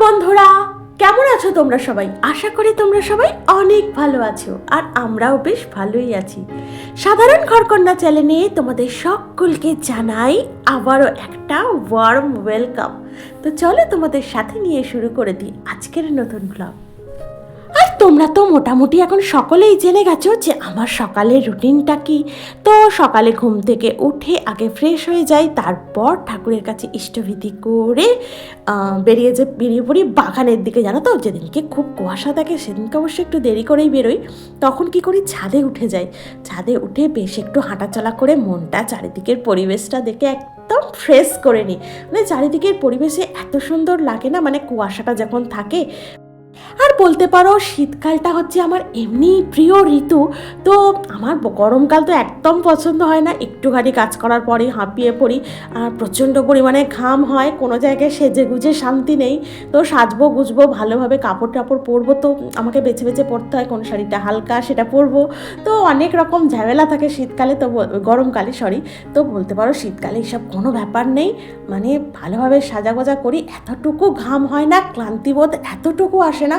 বন্ধুরা, কেমন আছো তোমরা সবাই? আশা করি তোমরা সবাই অনেক ভালো আছো আর আমরাও বেশ ভালোই আছি। সাধারণ ঘরকন্যা চ্যানেলে তোমাদের সকলকে জানাই আবারও একটা ওয়ার্ম ওয়েলকাম তো চলো তোমাদের সাথে নিয়ে শুরু করে দিই আজকের নতুন ব্লগ তোমরা তো মোটামুটি এখন সকলেই জেনে গেছো যে আমার সকালের রুটিনটা কি। তো সকালে ঘুম থেকে উঠে আগে ফ্রেশ হয়ে যাই, তারপর ঠাকুরের কাছে ইষ্টবিধি করে বেরিয়ে যে, বেরিয়ে পড়ি বাগানের দিকে। জানো তো, যেদিনকে খুব কুয়াশা থাকে, সেদিনকে অবশ্যই একটু দেরি করেই বেরোই। তখন কি করি, ছাদে উঠে যাই। ছাদে উঠে বেশ একটু হাঁটাচলা করে মনটা চারিদিকের পরিবেশটা দেখে এক একদম ফ্রেশ করে নিই। মানে চারিদিকের পরিবেশে এত সুন্দর লাগে না মানে কুয়াশাটা যখন থাকে আর বলতে পারো, শীতকালটা হচ্ছে আমার এমনি প্রিয় ঋতু। তো আমার গরমকাল তো একদম পছন্দ হয় না। একটুখানি কাজ করার পরেই হাঁপিয়ে পড়ি আর প্রচণ্ড পরিমাণে ঘাম হয়। কোনো জায়গায় সেজে গুজে শান্তি নেই। তো সাজবো, গুজবো, ভালোভাবে কাপড় টাপড় পরবো তো আমাকে বেছে বেছে পরতে হয়। কোন শাড়িটা হালকা সেটা পরবো। তো অনেক রকম ঝামেলা থাকে শীতকালে, তো গরমকালে সরি তো বলতে পারো, শীতকালে এসব কোনো ব্যাপার নেই। মানে ভালোভাবে সাজা গোজা করি। এতটুকু ঘাম হয় না ক্লান্তিবোধ এতটুকু আসে না।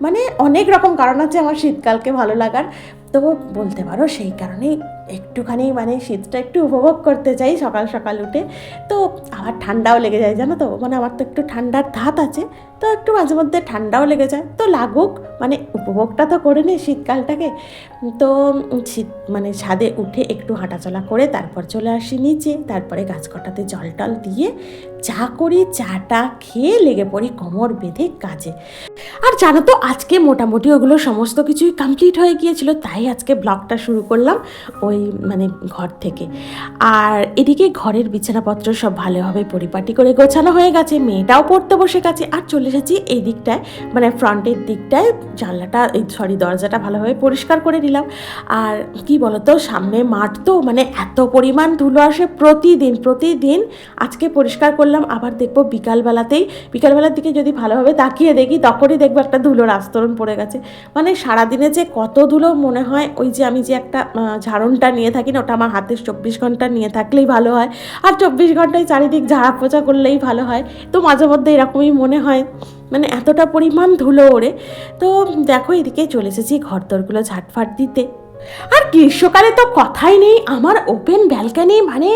মানে অনেক রকম কারণ আছে আমার শীতকালকে ভালো লাগার। তো বলতে পারো সেই কারণেই একটুখানি মানে শীতটা একটু উপভোগ করতে চাই সকাল সকাল উঠে। তো আবার ঠান্ডাও লেগে যায়, জানো তো? মানে আমার তো একটু ঠান্ডার ধাত আছে, তো একটু মাঝে মধ্যে ঠান্ডাও লেগে যায়। তো লাগুক মানে উপভোগটা তো করে নে শীতকালটাকে। তো শীত মানে ছাদে উঠে একটু হাঁটাচলা করে তারপর চলে আসি নিচে। তারপরে গাছ কটাতে জল টল দিয়ে চা করি, চাটা খেয়ে লেগে পড়ি কোমর বেঁধে কাজে। আর জানো তো আজকে মোটামুটি ওগুলো সমস্ত কিছুই কমপ্লিট হয়ে গিয়েছিল, তাই আজকে ব্লগটা শুরু করলাম ওই মানে ঘর থেকে। আর এদিকে ঘরের বিছানাপত্র সব ভালোভাবে পরিপাটি করে গোছানো হয়ে গেছে, মেয়েটাও পড়তে বসে গেছে, আর চলে এসেছি এই দিকটায় মানে ফ্রন্টের দিকটায়, জানলাটা, এই সরি দরজাটা ভালোভাবে পরিষ্কার করে নিলাম। আর কি বলতো, সামনে মাঠ তো মানে এত পরিমাণ ধুলো আসে প্রতিদিন প্রতিদিন। আজকে পরিষ্কার করলাম, আবার দেখব বিকালবেলাতেই, বিকালবেলার দিকে যদি ভালোভাবে তাকিয়ে দেখি, তখনই দেখব একটা ধুলোর আস্তরণ পড়ে গেছে। মানে সারাদিনে যে কত ধুলো মনে হয়, ওই যে আমি যে একটা ঝাড়নটা নিয়ে থাকি না, ওটা আমার হাতে চব্বিশ ঘণ্টা নিয়ে থাকলেই ভালো হয়। আর চব্বিশ ঘন্টায় চারিদিক ঝাড়া পোচা করলেই ভালো হয়। তো মাঝে মধ্যে এরকমই মনে হয়। মানে এতটা পরিমাণ ধুলো ওড়ে। তো দেখো এদিকে চলে এসেছি ঘর দরগুলো ঝাটফাট দিতে। আর গ্রীষ্মকালে তো কথাই নেই। আমার ওপেন ব্যালকানি মানে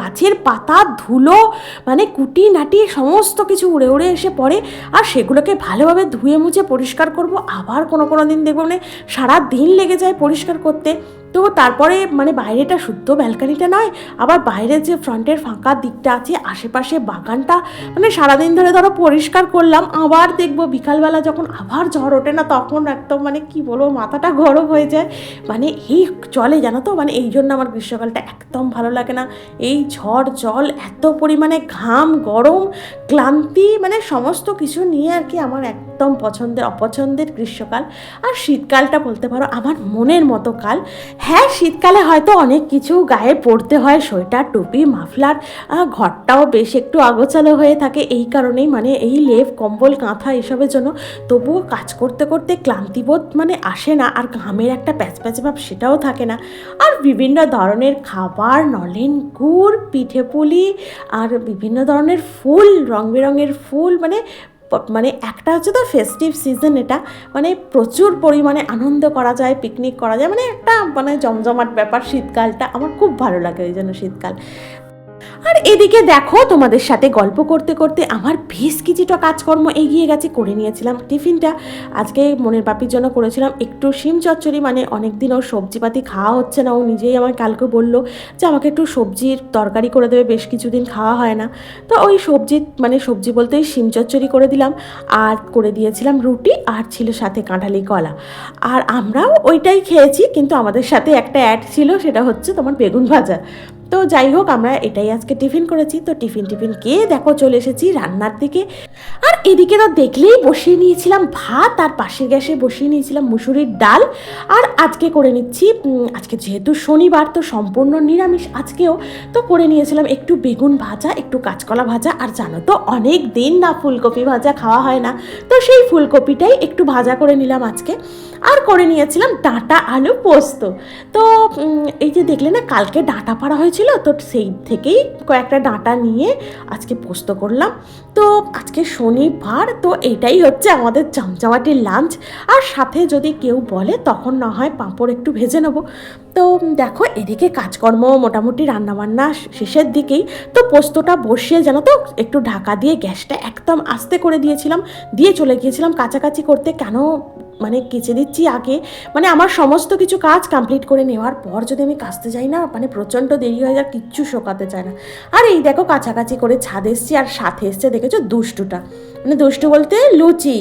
গাছের পাতা, ধুলো মানে কুটি নাটি সমস্ত কিছু উড়ে উড়ে এসে পড়ে। আর সেগুলোকে ভালোভাবে ধুয়ে মুছে পরিষ্কার করব। আবার কোনো কোনো দিন দেখব মানে সারা দিন লেগে যায় পরিষ্কার করতে। তো তারপরে মানে বাইরেটা শুদ্ধ ব্যালকানিটা নয়, আবার বাইরের যে ফ্রন্টের ফাঁকা দিকটা আছে, আশেপাশে বাগানটা মানে সারাদিন ধরে ধরো পরিষ্কার করলাম। আবার দেখব বিকালবেলা যখন আবার ঝড় ওঠে না, তখন একদম মানে কি বলব, মাথাটা গরম হয়ে যায়। মানে এই চলে জানো তো? মানে এই জন্য আমার গ্রীষ্মকালটা একদম ভালো লাগে না। এই ঝড়, জল, এত পরিমাণে ঘাম, গরম, ক্লান্তি মানে সমস্ত কিছু নিয়ে আর কি আমার একদম পছন্দের, অপছন্দের গ্রীষ্মকাল। আর শীতকালটা বলতে পারো, আমার মনের মতো কাল। হ্যাঁ শীতকালে হয়তো অনেক কিছু গায়ে পরতে হয়, সোয়েটার, টুপি, মাফলার ঘরটাও বেশ একটু আগোছালো হয়ে থাকে এই কারণেই। মানে এই লেপ, কম্বল, কাঁথা এসবের জন্য তবুও কাজ করতে করতে ক্লান্তিবোধ মানে আসে না। আর ঘামের একটা প্যাচ প্যাচ ভাব সেটাও থাকে না। আর বিভিন্ন ধরনের খাবার, নলেন, গুড় পিঠে পুলি আর বিভিন্ন ধরনের ফুল রং বেরঙের ফুল মানে মানে একটা হচ্ছে তো ফেস্টিভ সিজন এটা মানে প্রচুর পরিমাণে আনন্দ করা যায় পিকনিক করা যায় মানে একটা মানে জমজমাট ব্যাপার শীতকালটা, আমার খুব ভালো লাগে ওই জন্য শীতকাল। আর এদিকে দেখো, তোমাদের সাথে গল্প করতে করতে আমার বেশ কিছুটা কাজকর্ম এগিয়ে গেছে, করে নিয়েছিলাম টিফিনটা। আজকে মনের বাপির জন্য করেছিলাম একটু শিম চচ্চড়ি মানে অনেক ওর সবজিপাতি খাওয়া হচ্ছে না, ও নিজেই আমার কালকে বলল যে আমাকে একটু সবজির তরকারি করে দেবে, বেশ কিছুদিন খাওয়া হয় না। তো ওই সবজি মানে সবজি বলতেই শিম চচ্চড়ি করে দিলাম, আর করে দিয়েছিলাম রুটি, আর ছিল সাথে কাঁঠালি কলা। আর আমরাও ওইটাই খেয়েছি, কিন্তু আমাদের সাথে একটা অ্যাড ছিল, সেটা হচ্ছে তোমার বেগুন ভাজা। তো যাই হোক, আমরা এটাই আজকে টিফিন করেছি। তো টিফিন টিফিন কে দেখো চলে এসেছি রান্নার দিকে। আর এদিকে তো দেখলেই বসিয়ে নিয়েছিলাম ভাত, আর পাশের গ্যাসে বসিয়ে নিয়েছিলাম মুসুরির ডাল। আর আজকে করে নিচ্ছি আজকে যেহেতু শনিবার, তো সম্পূর্ণ নিরামিষ আজকেও, তো করে নিয়েছিলাম একটু বেগুন ভাজা, একটু কাঁচকলা ভাজা। আর জানো তো, অনেক দিন না ফুলকপি ভাজা খাওয়া হয় না। তো সেই ফুলকপিটাই একটু ভাজা করে নিলাম আজকে। আর করে নিয়েছিলাম ডাঁটা আলু পোস্ত। তো এই যে দেখলে না, কালকে ডাঁটা পাড়া হয়েছিল, তো সেই থেকেই কয়েকটা ডাঁটা নিয়ে আজকে পোস্ত করলাম। তো, আজকে শনিবার, তো এটাই হচ্ছে আমাদের চমচমাটি লাঞ্চ আর সাথে যদি কেউ বলে, তখন না হয় পাঁপড় একটু ভেজে নেব। তো, দেখো, এদিকে কাজকর্ম মোটামুটি রান্নাবান্না শেষের দিকেই। তো, পোস্তটা বসিয়ে জানো তো, একটু ঢাকা দিয়ে গ্যাসটা একদম আস্তে করে দিয়েছিলাম। দিয়ে চলে গিয়েছিলাম কাছাকাছি করতে। কেন মানে কেচে দিচ্ছি আগে। মানে আমার সমস্ত কিছু কাজ কমপ্লিট করে নেওয়ার পর যদি আমি কাচতে যাই না মানে প্রচণ্ড দেরি হয়ে যায়, কিচ্ছু শোকাতে চায় না। আর এই দেখো কাছাকাছি করে ছাদ এসছি আর সাথে এসছে, দেখেছ? দুষ্টুটা। মানে দুষ্টু বলতে লুচি।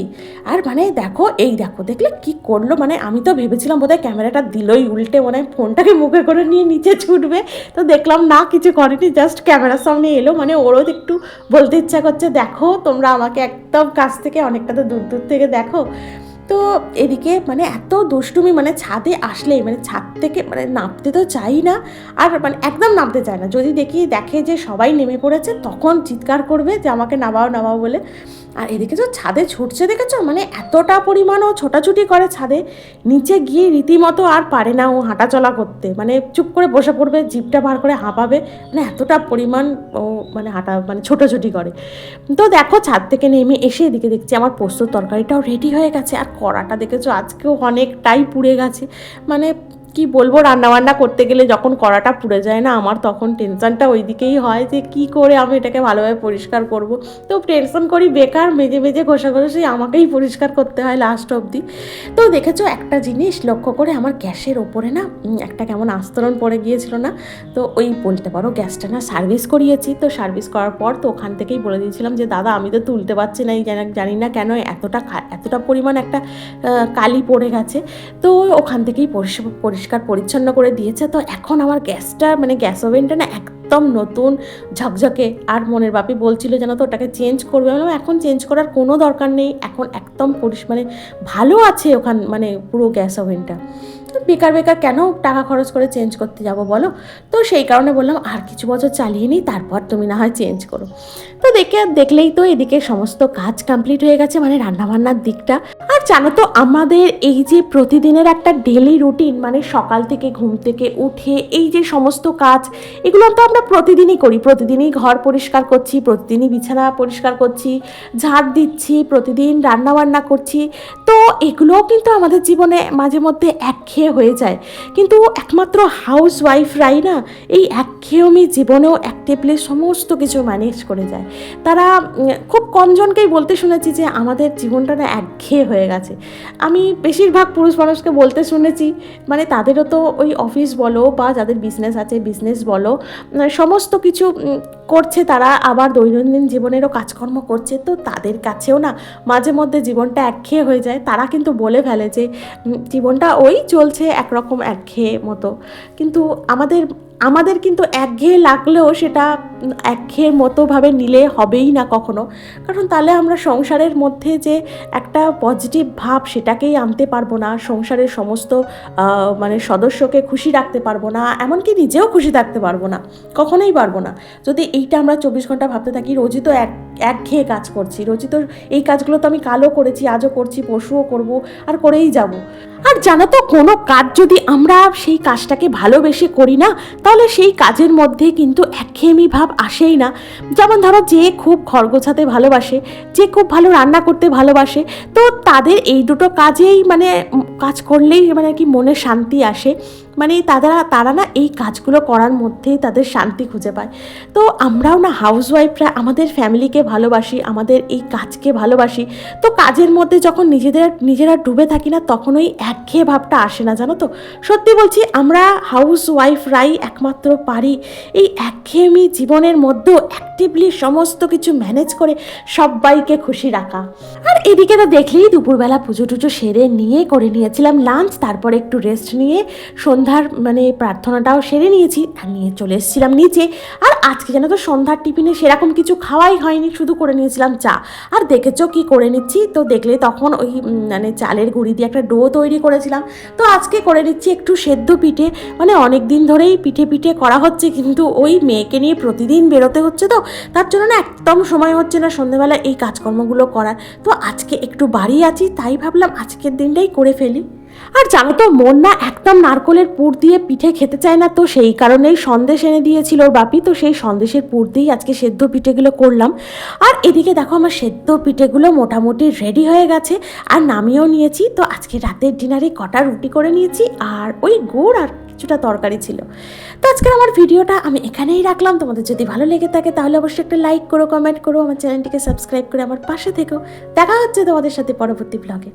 আর মানে দেখো, এই দেখো, দেখলে কি করল? মানে আমি তো ভেবেছিলাম বোধহয় ক্যামেরাটা দিলই উল্টে, মনে হয় ফোনটাকে মুখে করে নিয়ে নিচে ছুটবে। তো দেখলাম না, কিছু করেনি জাস্ট ক্যামেরার সামনে এলো। মানে ওরও একটু বলতে ইচ্ছা করছে, দেখো, তোমরা আমাকে একদম কাছ থেকে অনেকটা তো দূর দূর থেকে দেখো। তো এদিকে মানে এত দুষ্টুমি মানে ছাদে আসলেই মানে ছাদ থেকে মানে নামতে তো চাই না, আর মানে একদম নামতে চায় না। যদি দেখি দেখে যে সবাই নেমে পড়েছে, তখন চিৎকার করবে যে আমাকে নামাও নামাও বলে। আর এদিকে তো ছাদে ছুটছে দেখেছ? মানে এতটা পরিমাণ ও ছোটাছুটি করে ছাদে। নিচে গিয়ে রীতিমতো আর পারে না ও হাঁটাচলা করতে। মানে চুপ করে বসে পড়বে জিপটা বার করে হাঁপাবে। মানে এতটা পরিমাণ ও মানে হাঁটা মানে ছোটাছুটি করে। তো দেখো ছাদ থেকে নেমে এসে এদিকে দেখছি আমার পোস্তর তরকারিটাও রেডি হয়ে গেছে। আর কড়াটা দেখেছ? আজকেও অনেকটাই পুড়ে গেছে। মানে কি বলব, রান্নাবান্না করতে গেলে যখন কড়াটা পুড়ে যায় না, আমার তখন টেনশনটা ওই দিকেই হয় যে কি করে আমি এটাকে ভালোভাবে পরিষ্কার করব। তো টেনশন করি, বেকার, মেজে মেজে ঘষা ঘষে, সেই আমাকেই পরিষ্কার করতে হয় লাস্ট অবধি। তো দেখেছ, একটা জিনিস লক্ষ্য করে আমার গ্যাসের ওপরে না একটা কেমন আস্তরণ পড়ে গিয়েছিল না? তো ওই বলতে পারো গ্যাসটা না সার্ভিস করিয়েছি। তো সার্ভিস করার পর তো ওখান থেকেই বলে দিয়েছিলাম যে, দাদা, আমি তো তুলতে পারছি না, এই জানা- না কেন এতটা এতটা পরিমাণ একটা কালি পড়ে গেছে। তো ওখান থেকেই পরিষ্কার পরিষ্কার পরিচ্ছন্ন করে দিয়েছে তো এখন আমার গ্যাসটা মানে গ্যাস ওভেনটা না একদম নতুন ঝকঝকে। আর মনের বাপি বলছিল যেন তো ওটাকে চেঞ্জ করবে। বললাম, এখন চেঞ্জ করার কোনো দরকার নেই এখন একদম পরিষ মানে ভালো আছে ওখান মানে পুরো গ্যাস ওভেনটা। তো বেকার বেকার কেন টাকা খরচ করে চেঞ্জ করতে যাব বলো? তো সেই কারণে বললাম, আর কিছু বছর চালিয়ে নিই তারপর তুমি না হয় চেঞ্জ করো। তো দেখে দেখলেই তো এদিকে সমস্ত কাজ কমপ্লিট হয়ে গেছে মানে রান্নাবান্নার দিকটা। আর জানো তো, আমাদের এই যে প্রতিদিনের একটা ডেলি রুটিন মানে সকাল থেকে ঘুম থেকে উঠে এই যে সমস্ত কাজ, এগুলো তো আমরা প্রতিদিনই করি। প্রতিদিনই ঘর পরিষ্কার করছি, প্রতিদিনই বিছানা পরিষ্কার করছি, ঝাড় দিচ্ছি, প্রতিদিন রান্নাবান্না করছি। তো এগুলোও কিন্তু আমাদের জীবনে মাঝে মধ্যে একঘেয়ে হয়ে যায়। কিন্তু একমাত্র হাউস ওয়াইফরাই না, এই একঘেয়েমি জীবনেও অ্যাক্টিভলি সমস্ত কিছু ম্যানেজ করে যায়। তারা খুব কমজনকেই বলতে শুনেছি যে আমাদের জীবনটা না একঘেয়ে হয়ে গেছে। আমি বেশিরভাগ পুরুষ মানুষকে বলতে শুনেছি মানে তাদেরও তো ওই অফিস বলো বা যাদের বিজনেস আছে বিজনেস বলো সমস্ত কিছু করছে তারা, আবার দৈনন্দিন জীবনেরও কাজকর্ম করছে। তো তাদের কাছেও না মাঝে মধ্যে জীবনটা একঘেয়ে হয়ে যায়। তারা কিন্তু বলে ফেলে যে জীবনটা ওই চলছে একরকম একঘেয়ে মতো। কিন্তু আমাদের আমাদের কিন্তু একঘেয়ে লাগলেও সেটা একঘেয়ের মতোভাবে নিলে হবেই না কখনো। কারণ তাহলে আমরা সংসারের মধ্যে যে একটা পজিটিভ ভাব সেটাকেই আনতে পারব না, সংসারের সমস্ত মানে সদস্যকে খুশি রাখতে পারব না, এমনকি নিজেও খুশি থাকতে পারব না, কখনোই পারব না। যদি এইটা আমরা চব্বিশ ঘণ্টা ভাবতে থাকি, রোজই তো এক, একঘেয়ে কাজ করছি, রোজই তো এই কাজগুলো তো আমি কালও করেছি, আজও করছি, পরশুও করব, আর করেই যাব। আর জানো তো, কোনো কাজ যদি আমরা সেই কাজটাকে ভালোবেসে করি না তাহলে সেই কাজের মধ্যে কিন্তু একঘেয়েমি ভাব আসেই না। যেমন ধরো যে খুব ঘর গোছাতে ভালোবাসে, যে খুব ভালো রান্না করতে ভালোবাসে, তো তাদের এই দুটো কাজেই মানে কাজ করলেই মানে কি মনে শান্তি আসে। মানে তারা তারা না এই কাজগুলো করার মধ্যেই তাদের শান্তি খুঁজে পায়। তো আমরাও না হাউস ওয়াইফরা আমাদের ফ্যামিলিকে ভালোবাসি, আমাদের এই কাজকে ভালোবাসি। তো কাজের মধ্যে যখন নিজেদের, নিজেরা ডুবে থাকি না, তখন ওই একঘেয়ে ভাবটা আসে না, জানো তো? সত্যি বলছি, আমরা হাউস ওয়াইফরাই একমাত্র পারি এই একঘেয়েমি জীবনের মধ্যেও অ্যাক্টিভলি সমস্ত কিছু ম্যানেজ করে সবাইকে খুশি রাখা। আর এদিকে তো দেখলেই দুপুরবেলা পুজো টুজো সেরে নিয়ে করে নিয়েছিলাম লাঞ্চ তারপর একটু রেস্ট নিয়ে সন্ধ্যার মানে প্রার্থনাটাও সেরে নিয়েছি আর নিয়ে চলে এসেছিলাম নিচে। আর আজকে যেন তো সন্ধ্যার টিফিনে সেরকম কিছু খাওয়াই হয়নি, শুধু করে নিয়েছিলাম চা। আর দেখেছ কি করে নিচ্ছি? তো দেখলে তখন ওই মানে চালের গুঁড়ি দিয়ে একটা ডো তৈরি করেছিলাম। তো আজকে করে নিচ্ছি একটু সেদ্ধ পিঠে। মানে অনেক দিন ধরেই পিঠে পিঠে করা হচ্ছে, কিন্তু ওই মেয়েকে নিয়ে প্রতিদিন বেরোতে হচ্ছে তো। তার জন্য না একদম সময় হচ্ছে না সন্ধ্যেবেলা এই কাজকর্মগুলো করার। তো আজকে একটু বাড়ি আছি, তাই ভাবলাম আজকের দিনটাই করে ফেলি। আর জানো তো মন না একদম নারকলের পুর দিয়ে পিঠে খেতে চায় না তো, সেই কারণেই সন্দেশ এনে দিয়েছিল ওর বাপি। তো সেই সন্দেশের পুর দিয়েই আজকে সেদ্ধ পিঠেগুলো করলাম। আর এদিকে দেখো আমার সেদ্ধ পিঠেগুলো মোটামুটি রেডি হয়ে গেছে আর নামিয়েও নিয়েছি। তো আজকে রাতের ডিনারে কটা রুটি করে নিয়েছি আর ওই গুড় আর কিছুটা তরকারি ছিল। তো আজকের আমার ভিডিওটা আমি এখানেই রাখলাম। তোমাদের যদি ভালো লেগে থাকে তাহলে অবশ্যই একটা লাইক করো কমেন্ট করো, আমার চ্যানেলটিকে সাবস্ক্রাইব করে আমার পাশে থেকো। দেখা হচ্ছে তোমাদের সাথে পরবর্তী ব্লগে